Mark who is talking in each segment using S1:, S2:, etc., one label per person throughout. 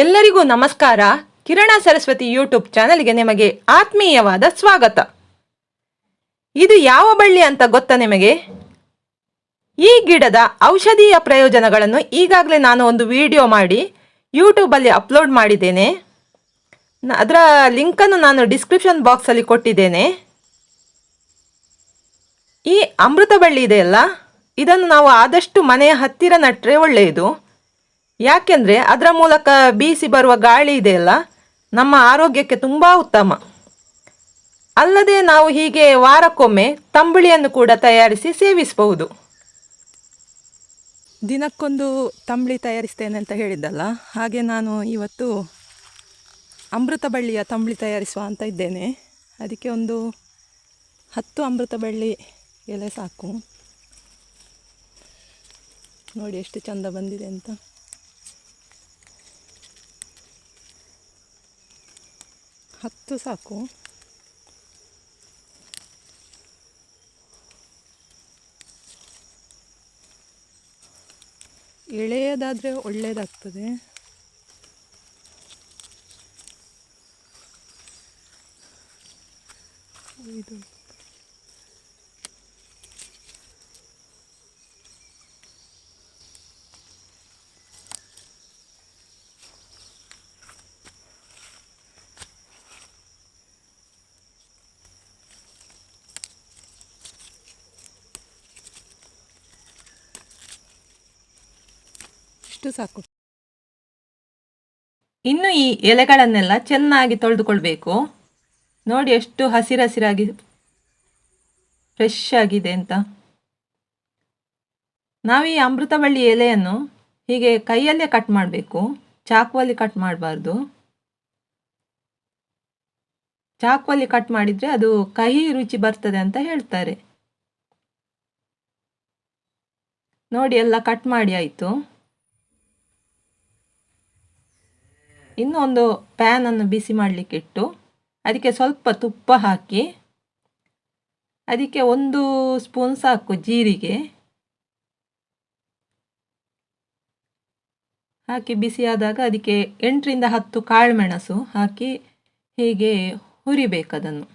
S1: ಎಲ್ಲರಿಗೂ ನಮಸ್ಕಾರ. ಕಿರಣ ಸರಸ್ವತಿ ಯೂಟ್ಯೂಬ್ ಚಾನೆಲ್ಗೆ ನಿಮಗೆ ಆತ್ಮೀಯವಾದ ಸ್ವಾಗತ. ಇದು ಯಾವ ಬಳ್ಳಿ ಅಂತ ಗೊತ್ತಾ ನಿಮಗೆ? ಈ ಗಿಡದ ಔಷಧೀಯ ಪ್ರಯೋಜನಗಳನ್ನು ಈಗಾಗಲೇ ನಾನು ಒಂದು ವಿಡಿಯೋ ಮಾಡಿ ಯೂಟ್ಯೂಬಲ್ಲಿ ಅಪ್ಲೋಡ್ ಮಾಡಿದ್ದೇನೆ. ಅದರ ಲಿಂಕನ್ನು ನಾನು ಡಿಸ್ಕ್ರಿಪ್ಷನ್ ಬಾಕ್ಸಲ್ಲಿ ಕೊಟ್ಟಿದ್ದೇನೆ. ಈ ಅಮೃತ ಬಳ್ಳಿ ಇದೆಯಲ್ಲ? ಇದನ್ನು ನಾವು ಆದಷ್ಟು ಮನೆಯ ಹತ್ತಿರ ನಟ್ಟರೆ ಒಳ್ಳೆಯದು. ಯಾಕೆಂದರೆ ಅದರ ಮೂಲಕ ಬೀಸಿ ಬರುವ ಗಾಳಿ ಇದೆಯಲ್ಲ ನಮ್ಮ ಆರೋಗ್ಯಕ್ಕೆ ತುಂಬ ಉತ್ತಮ. ಅಲ್ಲದೆ ನಾವು ಹೀಗೆ ವಾರಕ್ಕೊಮ್ಮೆ ತಂಬುಳಿಯನ್ನು ಕೂಡ ತಯಾರಿಸಿ ಸೇವಿಸಬಹುದು. ದಿನಕ್ಕೊಂದು ತಂಬಳಿ ತಯಾರಿಸ್ತೇನೆ ಅಂತ ಹೇಳಿದ್ದಲ್ಲ? ಹಾಗೆ ನಾನು ಇವತ್ತು ಅಮೃತ ಬಳ್ಳಿಯ ತಂಬಳಿ ತಯಾರಿಸುವ ಅಂತ ಇದ್ದೇನೆ. ಅದಕ್ಕೆ ಒಂದು ಹತ್ತು ಅಮೃತ ಬಳ್ಳಿ ಎಲೆ ಸಾಕು. ನೋಡಿ ಎಷ್ಟು ಚಂದ ಬಂದಿದೆ ಅಂತ. ಹತ್ತು ಸಾಕು. ಎಳೆಯದಾದರೆ ಒಳ್ಳೆಯದಾಗ್ತದೆ ಇದು. ಸಾಕು. ಇನ್ನು ಈ ಎಲೆಗಳನ್ನೆಲ್ಲ ಚೆನ್ನಾಗಿ ತೊಳೆದುಕೊಳ್ಬೇಕು. ನೋಡಿ ಎಷ್ಟು ಹಸಿರಸಿರಾಗಿ ಫ್ರೆಶ್ ಆಗಿದೆ ಅಂತ. ನಾವು ಈ ಅಮೃತಬಳ್ಳಿ ಎಲೆಯನ್ನು ಹೀಗೆ ಕೈಯಲ್ಲೇ ಕಟ್ ಮಾಡಬೇಕು. ಚಾಕುವಲ್ಲಿ ಕಟ್ ಮಾಡಬಾರ್ದು. ಚಾಕುವಲ್ಲಿ ಕಟ್ ಮಾಡಿದರೆ ಅದು ಕಹಿ ರುಚಿ ಬರ್ತದೆ ಅಂತ ಹೇಳ್ತಾರೆ. ನೋಡಿ ಎಲ್ಲ ಕಟ್ ಮಾಡಿ ಆಯಿತು. ಇನ್ನು ಒಂದು ಪ್ಯಾನನ್ನು ಬಿಸಿ ಮಾಡಲಿಕ್ಕಿಟ್ಟು ಅದಕ್ಕೆ ಸ್ವಲ್ಪ ತುಪ್ಪ ಹಾಕಿ ಅದಕ್ಕೆ ಒಂದು ಸ್ಪೂನ್ ಸಾಕು ಜೀರಿಗೆ ಹಾಕಿ ಬಿಸಿಯಾದಾಗ ಅದಕ್ಕೆ ಎಂಟರಿಂದ ಹತ್ತು ಕಾಳುಮೆಣಸು ಹಾಕಿ ಹೀಗೆ ಹುರಿಬೇಕು ಅದನ್ನು.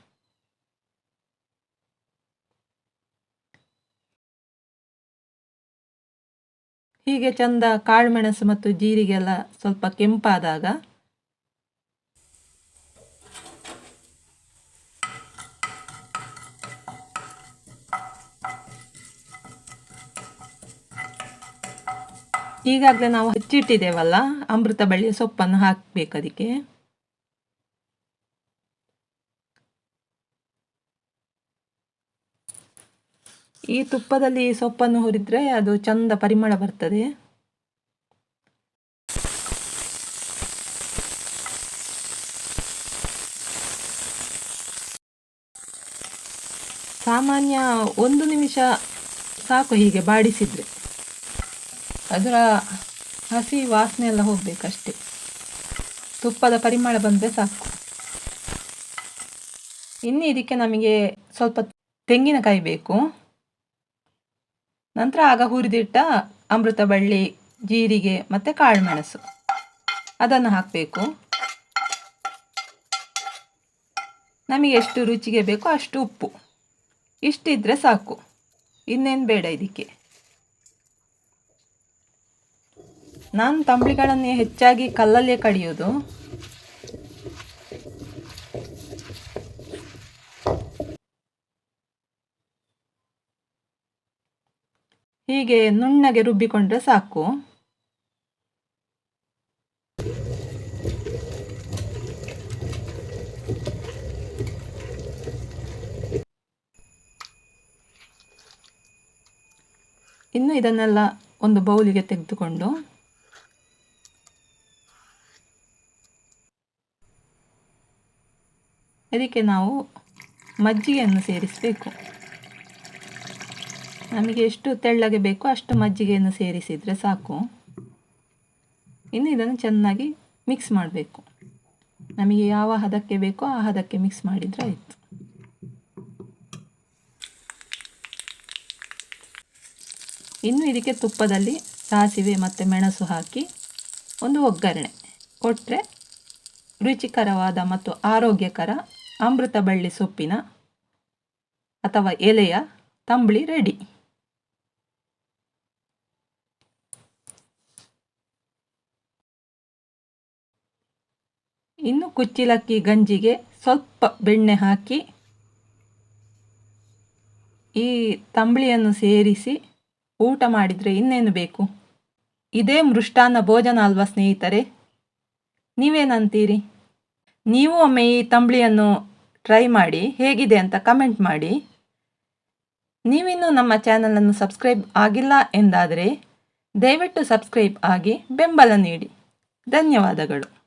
S1: ಹೀಗೆ ಚಂದ ಕಾಳುಮೆಣಸು ಮತ್ತು ಜೀರಿಗೆ ಎಲ್ಲ ಸ್ವಲ್ಪ ಕೆಂಪಾದಾಗ ಈಗಾಗಲೇ ನಾವು ಹೆಚ್ಚಿಟ್ಟಿದ್ದೇವಲ್ಲ, ಅಮೃತ ಬಳ್ಳಿಯ ಸೊಪ್ಪನ್ನು ಹಾಕಬೇಕು ಅದಕ್ಕೆ. ಈ ತುಪ್ಪದಲ್ಲಿ ಸೊಪ್ಪನ್ನು ಹುರಿದ್ರೆ ಅದು ಚಂದ ಪರಿಮಳ ಬರ್ತದೆ. ಸಾಮಾನ್ಯ ಒಂದು ನಿಮಿಷ ಸಾಕು ಹೀಗೆ ಬಾಡಿಸಿದ್ರೆ. ಅದರ ಹಸಿ ವಾಸನೆ ಎಲ್ಲ ಹೋಗಬೇಕಷ್ಟೇ. ತುಪ್ಪದ ಪರಿಮಳ ಬಂದರೆ ಸಾಕು. ಇನ್ನು ಇದಕ್ಕೆ ನಮಗೆ ಸ್ವಲ್ಪ ತೆಂಗಿನಕಾಯಿ ಬೇಕು. ನಂತರ ಆಗ ಹುರಿದಿಟ್ಟ ಅಮೃತ ಬಳ್ಳಿ, ಜೀರಿಗೆ ಮತ್ತು ಕಾಳುಮೆಣಸು. ಅದನ್ನು ಹಾಕಬೇಕು. ನಮಗೆ ಎಷ್ಟು ರುಚಿಗೆ ಬೇಕೋ ಅಷ್ಟು ಉಪ್ಪು. ಇಷ್ಟಿದ್ರೆ ಸಾಕು. ಇನ್ನೇನು ಬೇಡ ಇದಕ್ಕೆ. ನಾನು ತಂಬಳಿಗಳನ್ನೇ ಹೆಚ್ಚಾಗಿ ಕಲ್ಲಲ್ಲೇ ಕಡಿಯೋದು. ಹೀಗೆ ನುಣ್ಣಗೆ ರುಬ್ಬಿಕೊಂಡ್ರೆ ಸಾಕು. ಇನ್ನು ಇದನ್ನೆಲ್ಲ ಒಂದು ಬೌಲಿಗೆ ತೆಗೆದುಕೊಂಡು ಅದಕ್ಕೆ ನಾವು ಮಜ್ಜಿಗೆಯನ್ನು ಸೇರಿಸಬೇಕು. ನಮಗೆ ಎಷ್ಟು ತೆಳ್ಳಗೆ ಬೇಕೋ ಅಷ್ಟು ಮಜ್ಜಿಗೆಯನ್ನು ಸೇರಿಸಿದರೆ ಸಾಕು. ಇನ್ನು ಇದನ್ನು ಚೆನ್ನಾಗಿ ಮಿಕ್ಸ್ ಮಾಡಬೇಕು. ನಮಗೆ ಯಾವ ಹದಕ್ಕೆ ಬೇಕೋ ಆ ಹದಕ್ಕೆ ಮಿಕ್ಸ್ ಮಾಡಿದರೆ ಆಯಿತು. ಇನ್ನು ಇದಕ್ಕೆ ತುಪ್ಪದಲ್ಲಿ ಸಾಸಿವೆ ಮತ್ತು ಮೆಣಸು ಹಾಕಿ ಒಂದು ಒಗ್ಗರಣೆ. ಕೊಟ್ಟರೆ ರುಚಿಕರವಾದ ಮತ್ತು ಆರೋಗ್ಯಕರ ಅಮೃತ ಬಳ್ಳಿ ಸೊಪ್ಪಿನ ಅಥವಾ ಎಲೆಯ ತಂಬಳಿ ರೆಡಿ. ಇನ್ನು ಕುಚ್ಚಿಲಕ್ಕಿ ಗಂಜಿಗೆ ಸ್ವಲ್ಪ ಬೆಣ್ಣೆ ಹಾಕಿ ಈ ತಂಬಳಿಯನ್ನು ಸೇರಿಸಿ ಊಟ ಮಾಡಿದರೆ ಇನ್ನೇನು ಬೇಕು? ಇದೇ ಮೃಷ್ಟಾನ್ನ ಭೋಜನ ಅಲ್ವಾ ಸ್ನೇಹಿತರೆ? ನೀವೇನಂತೀರಿ? ನೀವು ಒಮ್ಮೆ ಈ ತಂಬಳಿಯನ್ನು ಟ್ರೈ ಮಾಡಿ ಹೇಗಿದೆ ಅಂತ ಕಮೆಂಟ್ ಮಾಡಿ. ನೀವಿನ್ನೂ ನಮ್ಮ ಚಾನಲನ್ನು ಸಬ್ಸ್ಕ್ರೈಬ್ ಆಗಿಲ್ಲ ಎಂದಾದರೆ ದಯವಿಟ್ಟು ಸಬ್ಸ್ಕ್ರೈಬ್ ಆಗಿ ಬೆಂಬಲ ನೀಡಿ. ಧನ್ಯವಾದಗಳು.